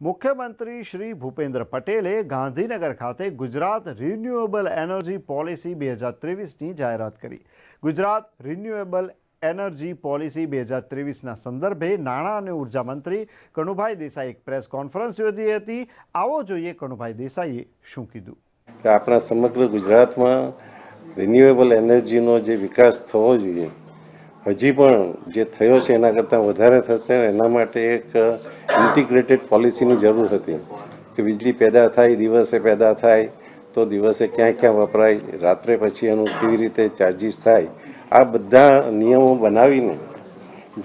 મુખ્યમંત્રી શ્રી ભૂપેન્દ્ર પટેલે ગાંધીનગર ખાતે ગુજરાત રિન્યુએબલ એનર્જી પોલિસી બે હજાર ત્રેવીસની જાહેરાત કરી. ગુજરાત રિન્યુએબલ એનર્જી પોલિસી બે હજાર ત્રેવીસના સંદર્ભે નાણાં અને ઊર્જા મંત્રી કણુભાઈ દેસાઈ એક પ્રેસ કોન્ફરન્સ યોજી હતી. આવો જોઈએ કણુભાઈ દેસાઈએ શું કીધું. કે આપણા સમગ્ર ગુજરાતમાં રિન્યુએબલ એનર્જીનો જે વિકાસ થવો જોઈએ હજી પણ જે થયો છે એના કરતાં વધારે થશે એના માટે એક ઇન્ટિગ્રેટેડ પોલિસીની જરૂર હતી કે વીજળી પેદા થાય, દિવસે પેદા થાય, તો દિવસે ક્યાં ક્યાં વપરાય, રાત્રે પછી એનું કેવી રીતે ચાર્જિસ થાય, આ બધા નિયમો બનાવીને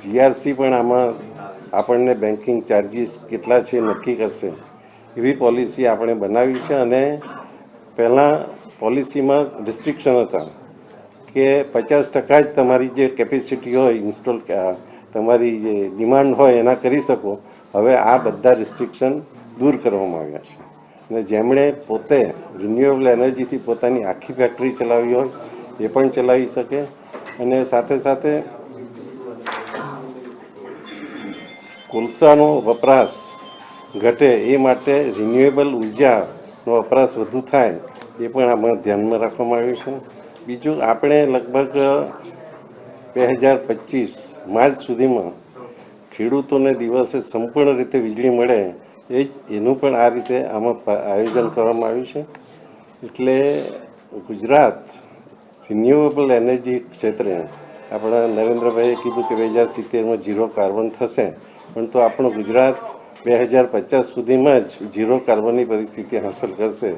જીઆરસી પણ આમાં આપણને બેન્કિંગ ચાર્જિસ કેટલા છે નક્કી કરશે. એવી પોલિસી આપણે બનાવી છે અને પહેલાં પોલિસીમાં રિસ્ટ્રિક્શન હતા. કે પચાસ ટકા જ તમારી જે કેપેસિટી હોય ઇન્સ્ટોલ તમારી જે ડિમાન્ડ હોય એના કરી શકો. હવે આ બધા રિસ્ટ્રિક્શન દૂર કરવામાં આવ્યા છે. અને જેમણે પોતે રિન્યુએબલ એનર્જીથી પોતાની આખી ફેક્ટરી ચલાવી હોય, એ પણ ચલાવી શકે. અને સાથે સાથે કોલસાનો વપરાશ ઘટે એ માટે રિન્યુએબલ ઉર્જાનો વપરાશ વધુ થાય, એ પણ આમાં ધ્યાનમાં રાખવામાં આવ્યું છે. બીજું આપણે લગભગ બે હજાર પચીસ માર્ચ સુધીમાં ખેડૂતોને દિવસે સંપૂર્ણ રીતે વીજળી મળે એ જ, એનું પણ આ રીતે આમાં આયોજન કરવામાં આવ્યું છે. એટલે ગુજરાત રિન્યુએબલ એનર્જી ક્ષેત્રે આપણા નરેન્દ્રભાઈએ કીધું કે બે હજાર સિત્તેરમાં ઝીરો કાર્બન થશે. પણ તો આપણું ગુજરાત બે હજાર પચાસ સુધીમાં જ ઝીરો કાર્બનની પરિસ્થિતિ હાંસલ કરશે.